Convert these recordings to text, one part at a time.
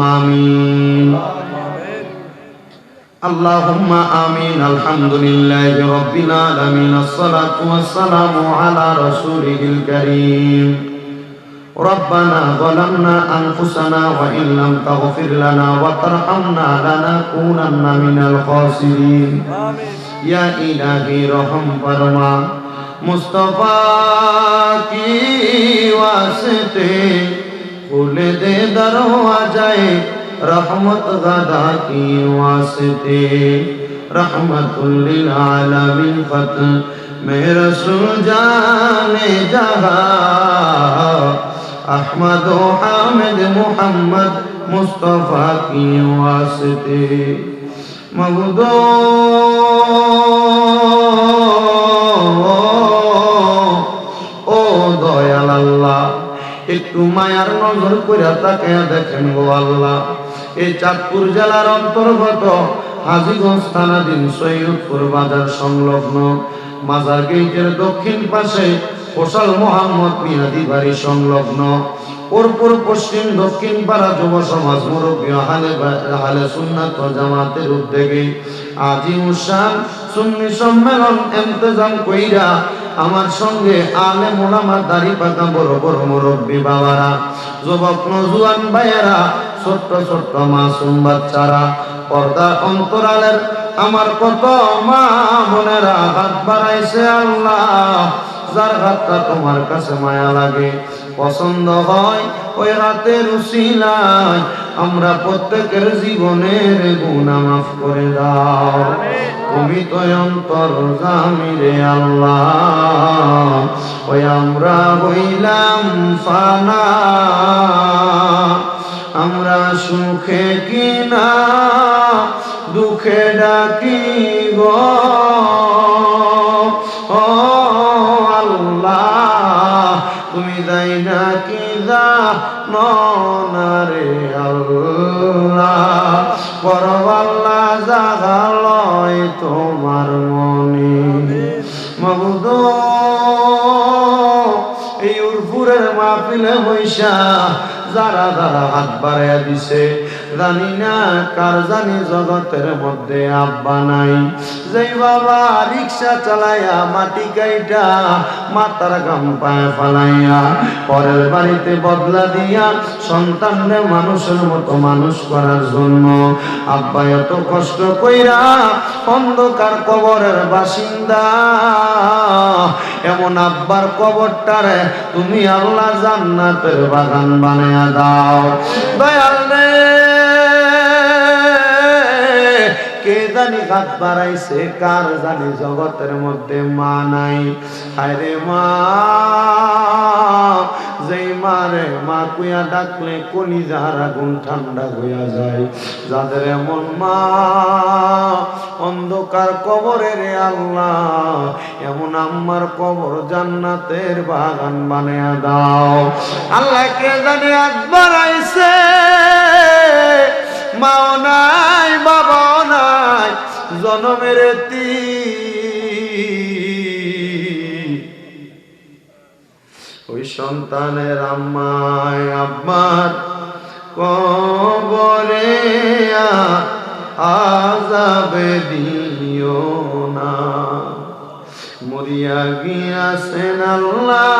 আমিন اللهم آمين الحمد لله رب العالمين الصلاة والسلام على رسوله الكريم ربنا ظلمنا أنفسنا وإن لم تغفر لنا وترحمنا لنكونن من الخاسرين يا إلهي رحم فرما مصطفى کی واسطے খুলে দে দরওয়াজায় রহমত গদা কি ওয়াসতে। রহমতুল্লিল আলামিন ফত মেরা সুজানে জাহা احمد و حامد محمد مصطفیٰ کی واسطے مغدور একটু মায়ার নজর করে তাকে দেখেন গো আল্লাহ। এই চাঁদপুর জেলার অন্তর্গত হাজিগঞ্জ থানাধীন সৈয়দপুর বাজার সংলগ্ন মাজার গেটের দক্ষিণ পাশে কোশাল মোহাম্মদ মিয়াদি বাড়ি সংলগ্ন। পরপুর পশ্চিম দক্ষিণ পাড়া যুব সমাজ মুরব্বী হালে হালে সুন্নাত জামাতের উদ্যোগে আজি উসান সুন্নি সম্মেলন এমতেজাম কইরা আমার সঙ্গে আলে মোলামা দাড়ি পাকা বড় বড় মুরব্বী বাবারা, যুবক নজুয়ান ভাইয়েরা, ছোট্ট ছোট্ট মাসুম বাচ্চারা পর্দা অন্তরালের আমার কত মা বোনেরা হাত বাড়াইছে আল্লাহ, যার হাতটা তোমার কাছে মায়া লাগে, পছন্দ হয় ওই রাতের উসিলায়, আমরা প্রত্যেকের জীবনের গুণা মাফ করে দাও। অন্তর জামিরে আল্লাহ। ওই আমরা হইলাম ফানা। আমরা সুখে কিনা, দুঃখে ডাকি গো আল্লাহ, তুমি যাই না কি যা নরে আল্লাহ। পরবাল্লা বৈশা যারা যারা হাত বাড়াইয়া দিছে। জানি না কার জানি জগতের মধ্যে আব্বা নাই। যেই বাবা রিক্সা চালাইয়া মাটি কাইটা মাতার গাম পায়ে ফালাইয়া, পরের বাড়িতে বদলা দিয়া সন্তানরে মানুষের মতো মানুষ করার জন্য। আব্বা এত কষ্ট কইরা অন্ধকার কবরের বাসিন্দা। এমন আব্বার কবরটারে তুমি আল্লাহ জান্নাতের বাগান বানায়া দাও। দয়াল রে! কে জানি হাত বাড়াইছে, কার জানি জগতের মধ্যে মা নাই। আরে মা, যেই মারে মা কুয়া ডাকলে কলি যার আগুন ঠান্ডা হইয়া যায়। যাদের এমন মা, অন্ধকার কবরে রে আল্লাহ, এমন আম্মার কবর জান্নাতের বাগান বানিয়ে দাও। আল্লাহ কে জানি হাত বাড়াইছে, মাও নাই নাই জনমের তি। ওই সন্তানের আম্মায় আব্বার কবরে আজাবে দিও না। মরিয়া গিয়াছেন আল্লাহ।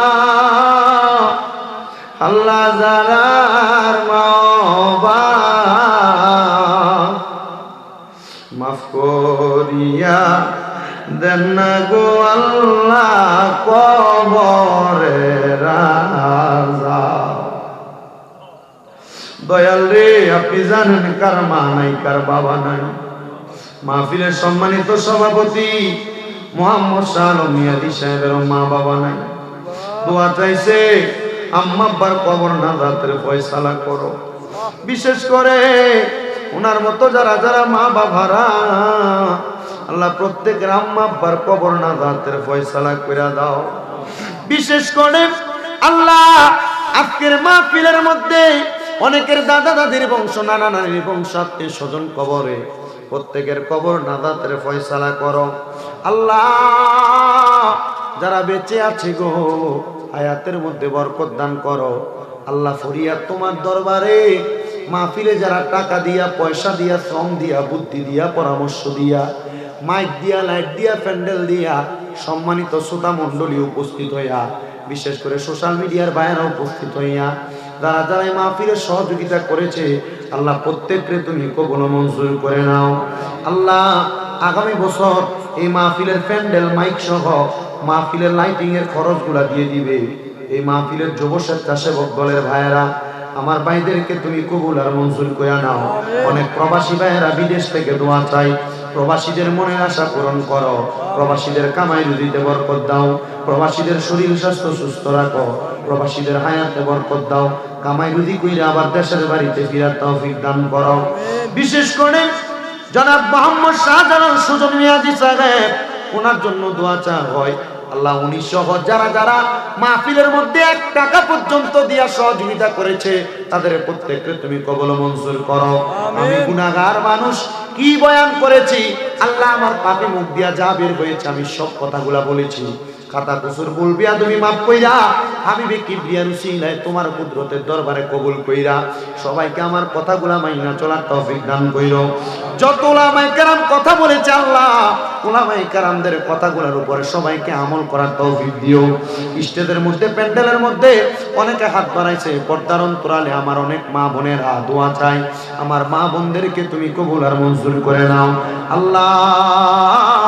আল্লাহ যারার মাওবা মাফ করিয়া দেন গো আল্লাহ কবরে রাজা। দয়াল রে, আপনি জানেন কার মা নাই, কার বাবা নাই। মাহফিলের সম্মানিত সভাপতি মোহাম্মদ শাহ মিয়াদি সাহেবের মা বাবা নাই। দোয়া চাইছে, আম্মা আব্বার কবর না রাতের ফয়সালা করো। বিশেষ করে ওনার মতো যারা যারা মা বাবারা, আল্লাহ প্রত্যেকের আম্মা আব্বার কবর না রাতের ফয়সালা করে দাও। বিশেষ করে আল্লাহ আজকের মাহফিলের মধ্যে অনেকের দাদা দাদির বংশ, নানা নানির বংশ, আত্মীয় স্বজন কবরে, প্রত্যেকের কবর নাদাতের ফয়সালা করো। আল্লাহ যারা বেঁচে আছে গো, হায়াতের মধ্যে বরকত দান করো। আল্লাহ ফরিয়াদ তোমার দরবারে মাহফিলে যারা টাকা দিয়া, পয়সা দিয়া, শ্রম দিয়া, বুদ্ধি দিয়া, পরামর্শ দিয়া মাইক দিয়া লাইট দিয়া, প্যান্ডেল দিয়া সম্মানিত শ্রোতা মণ্ডলী উপস্থিত হইয়া, বিশেষ করে সোশ্যাল মিডিয়ার বাইরে উপস্থিত হইয়া, যারা যারা এই মাহফিলের সহযোগিতা করেছে, আল্লাহ প্রত্যেককে তুমি কবল মঞ্জুর করে নাও। আল্লাহ আগামী বছর এই মাহফিলের প্যান্ডেল মাইক সহ মাহফিলের লাইটিং এর খরচগুলা দিয়ে দিবে। এই মাহফিলের যুব স্বেচ্ছাসেবক দলের ভাইয়েরা আমার ভাইদেরকে তুমি কবুল আর মঞ্জুর করে নাও। অনেক প্রবাসী ভাইয়েরা বিদেশ থেকে দোয়া চাই প্রবাসীদের মনের আশা পূরণ করো। প্রবাসীদের কামাই রুজিতে বরকত দাও। প্রবাসীদের শরীর স্বাস্থ্য সুস্থ রাখো। প্রবাসীদের হায়াতে বরকত দাও। কামাই রুজি কইরে আবার দেশের বাড়িতে ফিরার তৌফিক দান করো। বিশেষ করে জনাব মোহাম্মদ শাহজালাল সুজন মিয়াজি সাহেব, ওনার জন্য দোয়া চা হয়। আল্লাহ উনি সহ যারা যারা মাহফিলের মধ্যে এক টাকা পর্যন্ত দিয়া সহযোগিতা করেছে তাদের প্রত্যেককে তুমি কবল মঞ্জুর করো। আমি গুণাগার মানুষ কি বয়ান করেছি? আল্লাহ আমার পাপে মুখ দিয়া যা বের হয়েছে আমি সব কথাগুলা বলেছি। খাতা কুসুর বলবিয়া, তুমি মাফ কইরা। বেকি বিয়ার উসিলায় তোমার কুদরতের দরবারে কবুল কইরা। সবাইকে আমার কথাগুলা মাইনা চলার তৌফিক দান কইরো। যত ওলামায়ে কেরাম কথা বলেছে আল্লাহ ওলামায়ে কেরামদের কথাগুলোর উপরে সবাইকে আমল করার তৌফিক দিও। স্টেজের মধ্যে, প্যান্ডেলের মধ্যে অনেকে হাত বাড়াইছে, পর্দার অন্তরালে আমার অনেক মা বোনেরা দোয়া চাই আমার মা বোনদেরকে তুমি কবুল আর মঞ্জুর করে নাও। আল্লাহ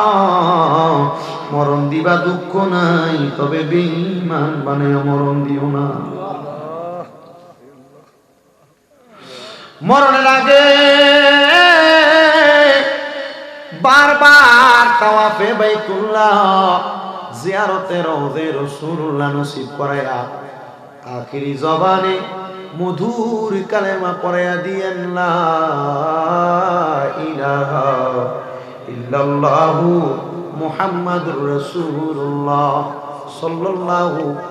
মরণ দিবা দুঃখ নাই, তবে বেঈমান বানায় মরণ দিও না। মরণের আগে বারবার তাওয়াফে বাইতুল্লাহ জিয়ারতে রওজে রাসূলুল্লাহ নসিব করায়া আখিরি জবানে মধুর কালেমা পড়ায়া দিয়েন, লা ইলাহা ইল্লাল্লাহু মুহাম্মাদুর রাসূলুল্লাহ সাল্লাল্লাহু